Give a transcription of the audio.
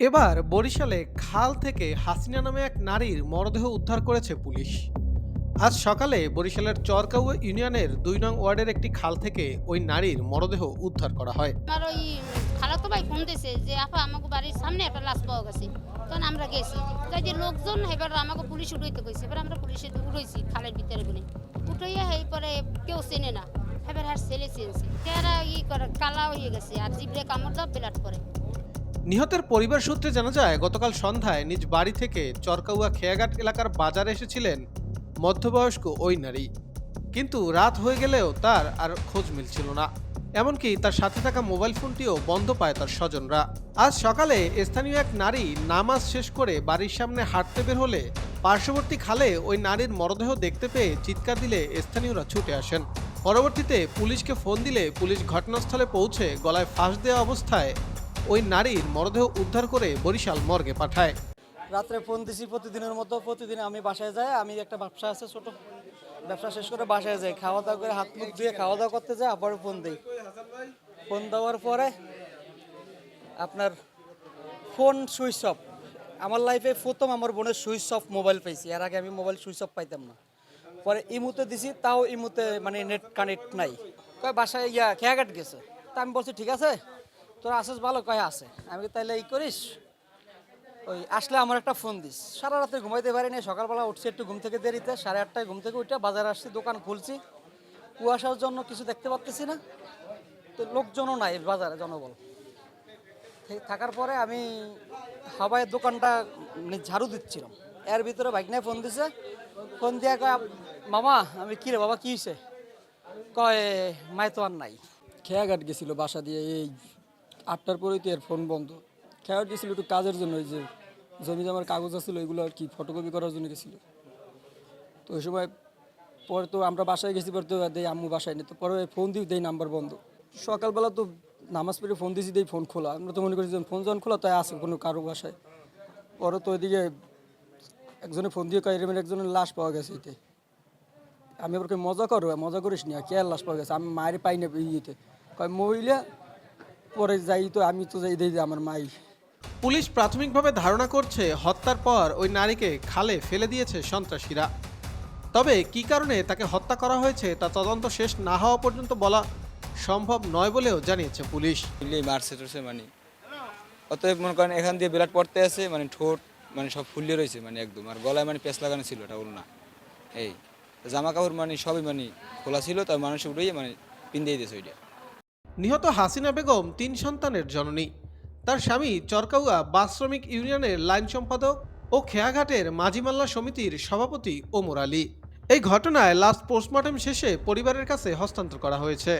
এবার বরিশালে খাল থেকে হাসিনা নামে এক নারীর মরদেহ উদ্ধার করেছে পুলিশ। আজ সকালে বরিশালের চরকাউয়া ইউনিয়নের দুই নং ওয়ার্ডের একটি খাল থেকে ওই নারীর মরদেহ উদ্ধার করা হয়। আমার ওই খালাতো ভাই ফোন দিছে যে, আপা, আমাকে বাড়ির সামনে একটা লাশ পাওয়া গেছে। তখন আমরা গেছি। তাই যে লোকজন এবার আমাকে পুলিশ উঠাইতে কইছে। এবার আমরা পুলিশে উঠাইছি খালের ভিতরে বলে। উঠাইয়া এই পরে কেউ চেনে না। এবার আর ছেলে চেনছে। তারা ই করে, কালা হয়ে গেছে। আর জিবরে কামড় দাও বেলাট করে নিহতের পরিবার সূত্রে জানা যায়, গতকাল সন্ধ্যায় নিজ বাড়ি থেকে চরকাউয়া খেয়াঘাট এলাকার বাজারে এসেছিলেন মধ্যবয়স্ক ওই নারী। কিন্তু রাত হয়ে গেলেও তার আর খোঁজ মিলছিল না। এমনকি তার সাথে থাকা মোবাইল ফোনটিও বন্ধ পায় তার স্বজনরা। আজ সকালে স্থানীয় এক নারী নামাজ শেষ করে বাড়ির সামনে হাঁটতে বের হলে পার্শ্ববর্তী খালে ওই নারীর মরদেহ দেখতে পেয়ে চিৎকার দিলে স্থানীয়রা ছুটে আসেন। পরবর্তীতে পুলিশকে ফোন দিলে পুলিশ ঘটনাস্থলে পৌঁছে গলায় ফাঁস দেওয়া অবস্থায় ওই নারীর মরদেহ উদ্ধার করে বরিশাল মর্গে পাঠায়। রাত্রে ফোন দিছি প্রতিদিনের মতো, প্রতিদিন আমি বাসায় যাই, আমি একটা ব্যবসা আছে ছোট, ব্যবসা শেষ করে বাসায় যাই। খাওয়া দাওয়া করে হাত মুখ ধুয়ে খাওয়া দাওয়া করতে যাই, আবার ফোন দিই। ফোন দেওয়ার পরে আপনার ফোন সুইচ অফ। আমার লাইফে প্রথম আমার বোনের সুইচ অফ মোবাইল পাইছি, এর আগে আমি মোবাইল সুইচ অফ পাইতাম না। পরে ইমুতে দিছি, তাও ইমুতে মানে নেট কানেক্ট নাই। কয় বাসায় ইয়া খেয়াঘাট গেছে। তা আমি বলছি, ঠিক আছে তোর আসিস ভালো কয়ে আছে? আমি তাইলে ই করিস? ওই আসলে আমার একটা ফোন দিস। সারা রাতে ঘুমাইতে পারি পারিনি সকালবেলা উঠছি একটু ঘুম থেকে দেরিতে। সাড়ে আটটায় ঘুম থেকে উঠে বাজারে আসছি, দোকান খুলছি। কুয়াশার জন্য কিছু দেখতে পাচ্তেছি না। তো লোকজনও নাই বাজারে, জনবল। থাকার পরে আমি হাবাইয়ের দোকানটা মানে ঝাড়ু দিচ্ছিলাম। এর ভিতরে বাইকনায় ফোন দিছে। ফোন দিয়া কয়, মামা, আমি কি রে বাবা, কি হয়েছে কয় মায় তো আর নাই। খেয়াঘাট গেছিল বাসা দিয়ে, এই আটটার পরেই তো এর ফোন বন্ধ। খেয়াঘাট গেছিল একটু কাজের জন্য, ওই যে জমি জমার কাগজ আছিল, ওইগুলো আর কি ফটোকপি করার জন্য গেছিল। তো ওই সময় পরে তো আমরা বাসায় গেছি, পরে তো দেই আম্মু বাসায় নেই, তো পরে ফোন দিই, দেই নাম্বার বন্ধ। সকালবেলা তো নামাজ পড়ে ফোন দিয়েছি, দেই ফোন খোলা। আমরা তো মনে করি যে ফোন যখন খোলা, তাই আছে কোনো কারও বাসায়। পরে তো ওইদিকে একজনে ফোন দিয়ে কয় এরকম একজনের লাশ পাওয়া গেছে এতে। আমি আবার মজা করো, মজা করিস নি কে লাশ পাওয়া গেছে? আমি মায়ের পাই না ইয়েতে। কয়, মহিলা পরে যাই তো আমি তো যাই দেই যে আমার মাই। পুলিশ প্রাথমিকভাবে ধারণা করছে হত্যার পর ওই নারীকে খালে ফেলে দিয়েছে সন্ত্রাসীরা। তবে কি কারণে তাকে হত্যা করা হয়েছে তা তদন্ত শেষ না হওয়া পর্যন্ত বলা সম্ভব নয় বলেও জানিয়েছে পুলিশ। মারছে টরছে মানে। অতএব মনে করেন এখান দিয়ে বিরাট পড়তে আছে মানে ঠোঁট মানে সব ফুলিয়ে রয়েছে মানে একদম। আর গলায় মানে পেঁচ লাগানো ছিল এটা না এই জামা কাপড় মানে সবই মানে খোলা ছিল তার মানুষ উঠেই মানে পিন্দিয়ে দিয়েছে ওইটা। নিহত হাসিনা বেগম তিন সন্তানের জননী। তার স্বামী চরকাউয়া বাস শ্রমিক ইউনিয়নের লাইন সম্পাদক ও খেয়াঘাটের মাঝিমাল্লা সমিতির সভাপতি ওমর আলী। এই ঘটনায় লাস্ট পোস্টমর্টম শেষে পরিবারের কাছে হস্তান্তর করা হয়েছে।